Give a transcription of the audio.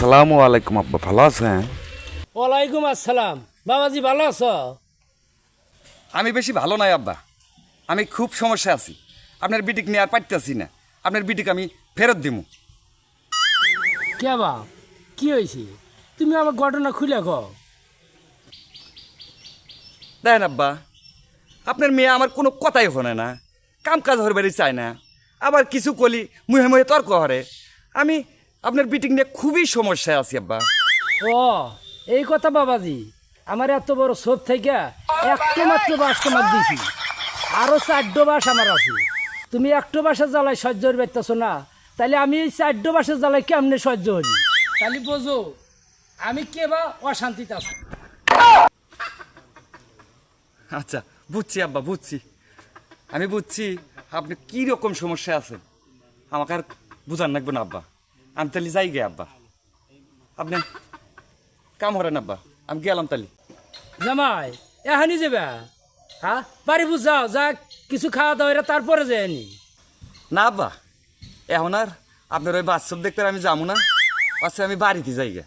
আসসালামু আলাইকুম আব্বা ভালো আছেন? ওয়ালাইকুম আসসালাম। বাবাজি ভালো আছো? আমি বেশি ভালো নাই আব্বা। আমি খুব সমস্যা আছি। আপনার বিটিক নিয়ে আর পারতেছি না। আপনার বিটিক আমি ফেরত দিমু। কে বা কি হয়েছে? তুমি আমার ঘটনা খুলে কও। দেখেন আব্বা আপনার মেয়ে আমার কোনো কথাই শোনে না। কাম কাজ হরে বাড়ি চায় না। আবার কিছু কলি মুহে মুহে তর্ক হরে। আমি আপনার বিটিক নিয়ে খুবই সমস্যায় আছি আব্বা। ও এই কথা বাবাজি আমার এত বড় সোপ থেকে একটা মাত্র বাস তোমার দিছি। আরও চারটো বাস আমার আছে। তুমি একটো বাসের জ্বালায় সহ্য পারতেছো না। তাহলে আমি এই চারটো বাসের জ্বালায় কেমনে সহ্য হলি তাহলে বোঝো আমি কে বা অশান্তিতে আছি। আচ্ছা বুঝছি আব্বা বুঝছি। আমি বুঝছি আপনি কি রকম সমস্যা আছেন। আমাকে আর বুঝান লাগবে না আব্বা। আমি তাহলে যাই গে আব্বা। আপনি কাম হরেন আব্বা। আমি গেলাম তাহলে। জামাই এখানি যাবে? হ্যাঁ? বাড়ি বুঝাও যা কিছু খাওয়া দাওয়া এরা তারপরে যায়নি না। আব্বা। এখন আর আপনার ওই বাস্তব দেখতে আমি যাব না। আচ্ছা আমি বাড়িতে যাই গে।